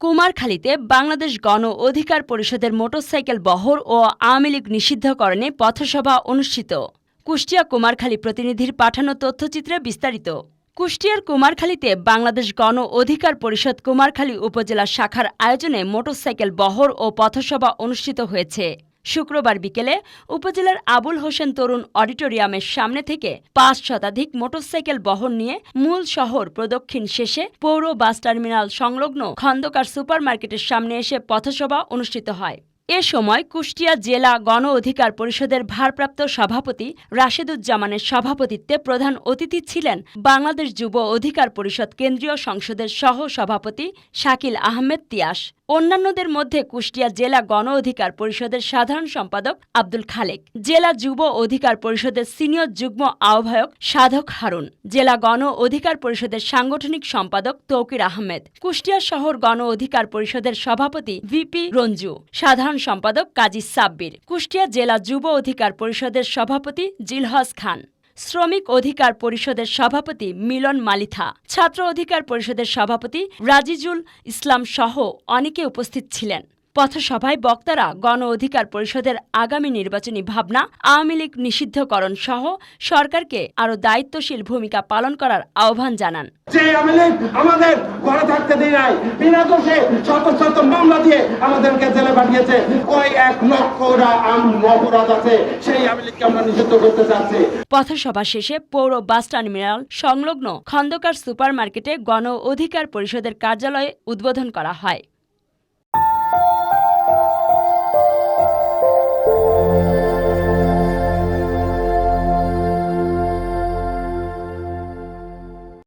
কুমারখালীতে বাংলাদেশ গণ অধিকার পরিষদের মোটরসাইকেল বহর ও আওয়ামী লীগ নিষিদ্ধকরণে পথসভা অনুষ্ঠিত। কুষ্টিয়া কুমারখালী প্রতিনিধির পাঠানো তথ্যচিত্রে বিস্তারিত। কুষ্টিয়ার কুমারখালীতে বাংলাদেশ গণ অধিকার পরিষদ কুমারখালী উপজেলা শাখার আয়োজনে মোটরসাইকেল বহর ও পথসভা অনুষ্ঠিত হয়েছে। শুক্রবার বিকেলে উপজেলার আবুল হোসেন তরুণ অডিটোরিয়ামের সামনে থেকে পাঁচ শতাধিক মোটরসাইকেল বহন নিয়ে মূল শহর প্রদক্ষিণ শেষে পৌর বাস টার্মিনাল সংলগ্ন খন্দকার সুপার মার্কেটের সামনে এসে পথসভা অনুষ্ঠিত হয়। এ সময় কুষ্টিয়া জেলা গণ অধিকার পরিষদের ভারপ্রাপ্ত সভাপতি রাশেদুজ্জামানের সভাপতিত্বে প্রধান অতিথি ছিলেন বাংলাদেশ যুব অধিকার পরিষদ কেন্দ্রীয় সংসদের সহ সভাপতি শাকিল আহমেদ তিয়াস। অন্যান্যদের মধ্যে কুষ্টিয়া জেলা গণ অধিকার পরিষদের সাধারণ সম্পাদক আব্দুল খালেক, জেলা যুব অধিকার পরিষদের সিনিয়র যুগ্ম আহ্বায়ক সাধক হারুন, জেলা গণ অধিকার পরিষদের সাংগঠনিক সম্পাদক তৌকির আহমেদ, কুষ্টিয়া শহর গণ অধিকার পরিষদের সভাপতি ভিপি রঞ্জু, সাধারণ সম্পাদক কাজী সাব্বির, কুষ্টিয়া জেলা যুব অধিকার পরিষদের সভাপতি জিলহজ খান, শ্রমিক অধিকার পরিষদের সভাপতি মিলন মালিথা, ছাত্র অধিকার পরিষদের সভাপতি রাজিজুল ইসলাম সহ অনেকে উপস্থিত ছিলেন। পথসভায় বক্তারা গণ অধিকার পরিষদের আগামী নির্বাচনী ভাবনা আওয়ামী লীগ নিষিদ্ধকরণ সহ সরকারকে আরও দায়িত্বশীল ভূমিকা পালন করার আহ্বান জানান। যে আওয়ামী লীগ আমাদের ঘরে থাকতে দেয় নাই বিনা দোষে শত শত মামলা দিয়ে আমাদেরকে জেলে পাঠিয়েছে। ওই এক লক্ষ অপরাধ আছে সেই আওয়ামী লীগকে আমরা নিষিদ্ধ করতে চাচ্ছি। পথসভা শেষে পৌর বাস টার্মিনাল সংলগ্ন খন্দকার সুপার মার্কেটে গণ অধিকার পরিষদের কার্যালয়ে উদ্বোধন করা হয়।